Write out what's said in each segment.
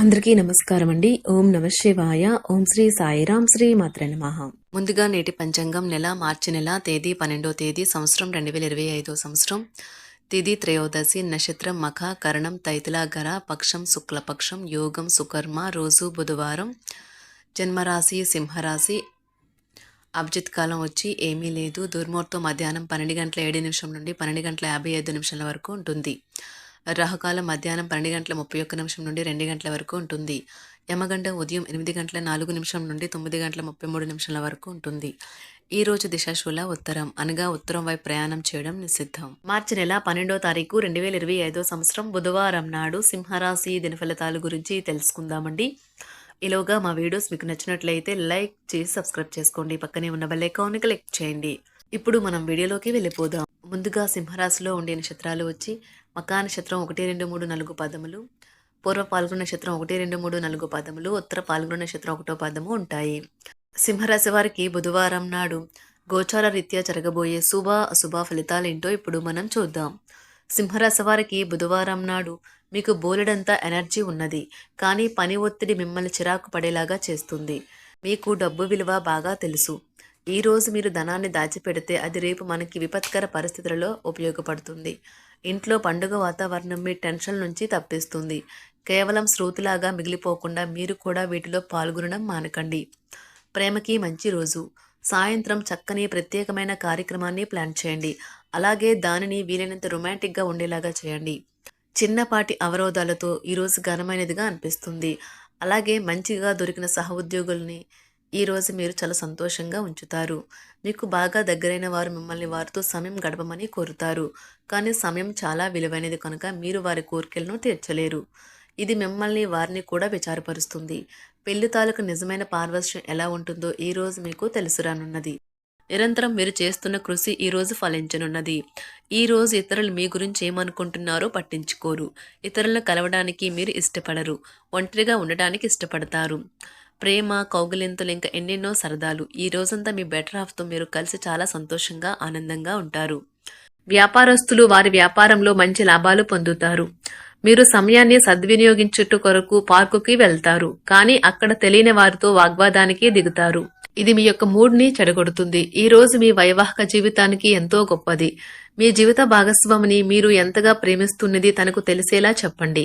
అందరికీ నమస్కారం అండి ఓం నమ శివాయ. ఓం శ్రీ సాయిరాం శ్రీ మాత్ర నమః. ముందుగా నేటి పంచాంగం నెల మార్చి నెల తేదీ పన్నెండో తేదీ సంవత్సరం రెండు వేల ఇరవై ఐదో సంవత్సరం. తిది త్రయోదశి నక్షత్రం మఖ కరణం తైతుల పక్షం శుక్లపక్షం యోగం సుకర్మ రోజు బుధవారం. జన్మరాశి సింహరాశి. అభిజిత్ కాలం వచ్చి ఏమీ లేదు. దుర్ముహూర్తం మధ్యాహ్నం పన్నెండు గంటల ఏడు నిమిషం నుండి పన్నెండు గంటల యాభై ఐదు నిమిషాల వరకు ఉంటుంది. రాహుకాలం మధ్యాహ్నం పన్నెండు గంటల ముప్పై ఒక్క నిమిషం నుండి రెండు గంటల వరకు ఉంటుంది. యమగంట ఉదయం ఎనిమిది గంటల నాలుగు నిమిషం నుండి తొమ్మిది గంటల ముప్పై మూడు నిమిషాల వరకు ఉంటుంది. ఈ రోజు దిశాశూల ఉత్తరం. అనగా ఉత్తరం వైపు ప్రయాణం చేయడం నిషిద్ధం. మార్చి నెల పన్నెండో తారీఖు రెండు వేల ఇరవై ఐదో సంవత్సరం బుధవారం నాడు సింహరాశి దినఫలితాల గురించి తెలుసుకుందామండి. ఈలోగా మా వీడియోస్ మీకు నచ్చినట్లయితే లైక్ చేసి సబ్స్క్రైబ్ చేసుకోండి. పక్కనే ఉన్న బెల్ ఐకాన్ని క్లిక్ చేయండి. ఇప్పుడు మనం వీడియోలోకి వెళ్ళిపోదాం. ముందుగా సింహరాశిలో ఉండే నక్షత్రాలు వచ్చి మకా నక్షత్రం ఒకటి రెండు మూడు నాలుగు పదములు పూర్వ పాల్గొన నక్షత్రం ఒకటి రెండు మూడు నాలుగు పదములు ఉత్తర పాల్గొన నక్షత్రం ఒకటో పదము ఉంటాయి. సింహరాశి వారికి బుధవారం నాడు గోచార రీత్యా జరగబోయే శుభ అశుభ ఫలితాలేంటో ఇప్పుడు మనం చూద్దాం. సింహరాశి వారికి బుధవారం నాడు మీకు బోలెడంత ఎనర్జీ ఉన్నది కానీ పని ఒత్తిడి మిమ్మల్ని చిరాకు పడేలాగా చేస్తుంది. మీకు డబ్బు విలువ బాగా తెలుసు. ఈ రోజు మీరు ధనాన్ని దాచిపెడితే అది రేపు మనకి విపత్కర పరిస్థితులలో ఉపయోగపడుతుంది. ఇంట్లో పండుగ వాతావరణం మీ టెన్షన్ నుంచి తప్పిస్తుంది. కేవలం శ్రోతులాగా మిగిలిపోకుండా మీరు కూడా వీటిలో పాల్గొనడం మానకండి. ప్రేమకి మంచి రోజు. సాయంత్రం చక్కని ప్రత్యేకమైన కార్యక్రమాన్ని ప్లాన్ చేయండి. అలాగే దానిని వీలైనంత రొమాంటిక్గా ఉండేలాగా చేయండి. చిన్నపాటి అవరోధాలతో ఈరోజు ఘనమైనదిగా అనిపిస్తుంది. అలాగే మంచిగా దొరికిన సహ ఉద్యోగుల్ని ఈరోజు మీరు చాలా సంతోషంగా ఉంచుతారు. మీకు బాగా దగ్గరైన వారు మిమ్మల్ని వారితో సమయం గడపమని కోరుతారు. కానీ సమయం చాలా విలువైనది కనుక మీరు వారి కోరికలను తీర్చలేరు. ఇది మిమ్మల్ని వారిని కూడా విచారపరుస్తుంది. పెళ్ళి తాలూకు నిజమైన పార్వశ్యం ఎలా ఉంటుందో ఈ రోజు మీకు తెలుసురానున్నది నిరంతరం మీరు చేస్తున్న కృషి ఈ రోజు ఫలించనున్నది. ఈ రోజు ఇతరులు మీ గురించి ఏమనుకుంటున్నారో పట్టించుకోరు. ఇతరులను కలవడానికి మీరు ఇష్టపడరు. ఒంటరిగా ఉండడానికి ఇష్టపడతారు. ప్రేమ కౌగులింతులు ఇంకా ఎన్నెన్నో సరదాలు. ఈ రోజంతా మీ బెటర్ హాఫ్తో మీరు కలిసి చాలా సంతోషంగా ఆనందంగా ఉంటారు. వ్యాపారస్తులు వారి వ్యాపారంలో మంచి లాభాలు పొందుతారు. మీరు సమయాన్ని సద్వినియోగించుట కొరకు పార్కుకి వెళ్తారు కానీ అక్కడ తెలియని వారితో వాగ్వాదానికి దిగుతారు. ఇది మీ యొక్క మూడ్ని చెడగొడుతుంది. ఈ రోజు మీ వైవాహిక జీవితానికి ఎంతో గొప్పది. మీ జీవిత భాగస్వామిని మీరు ఎంతగా ప్రేమిస్తున్నది తనకు తెలిసేలా చెప్పండి.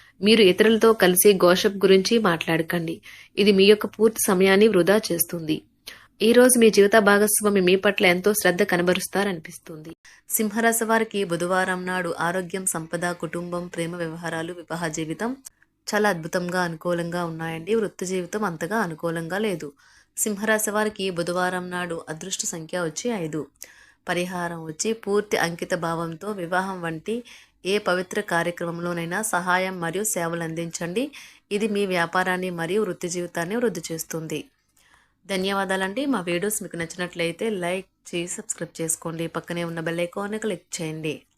మీరు ఇతరులతో కలిసి గోషప్ గురించి మాట్లాడకండి. ఇది మీ యొక్క పూర్తి సమయాన్ని వృధా చేస్తుంది. ఈ రోజు మీ జీవిత భాగస్వామి మీ పట్ల ఎంతో శ్రద్ధ కనబరుస్తారనిపిస్తుంది. సింహరాశి వారికి బుధవారం నాడు ఆరోగ్యం సంపద కుటుంబం ప్రేమ వ్యవహారాలు వివాహ జీవితం చాలా అద్భుతంగా అనుకూలంగా ఉన్నాయండి. వృత్తి జీవితం అంతగా అనుకూలంగా లేదు. సింహరాశి వారికి బుధవారం నాడు అదృష్ట సంఖ్య వచ్చి ఐదు. పరిహారం వచ్చి పూర్తి అంకిత భావంతో వివాహం వంటి ఏ పవిత్ర కార్యక్రమంలోనైనా సహాయం మరియు సేవలు అందించండి. ఇది మీ వ్యాపారాన్ని మరియు వృత్తి జీవితాన్ని వృద్ధి చేస్తుంది. ధన్యవాదాలండి. మా వీడియోస్ మీకు నచ్చినట్లయితే లైక్ చేసి సబ్స్క్రైబ్ చేసుకోండి. పక్కనే ఉన్న బెల్ ఐకాన్ని క్లిక్ చేయండి.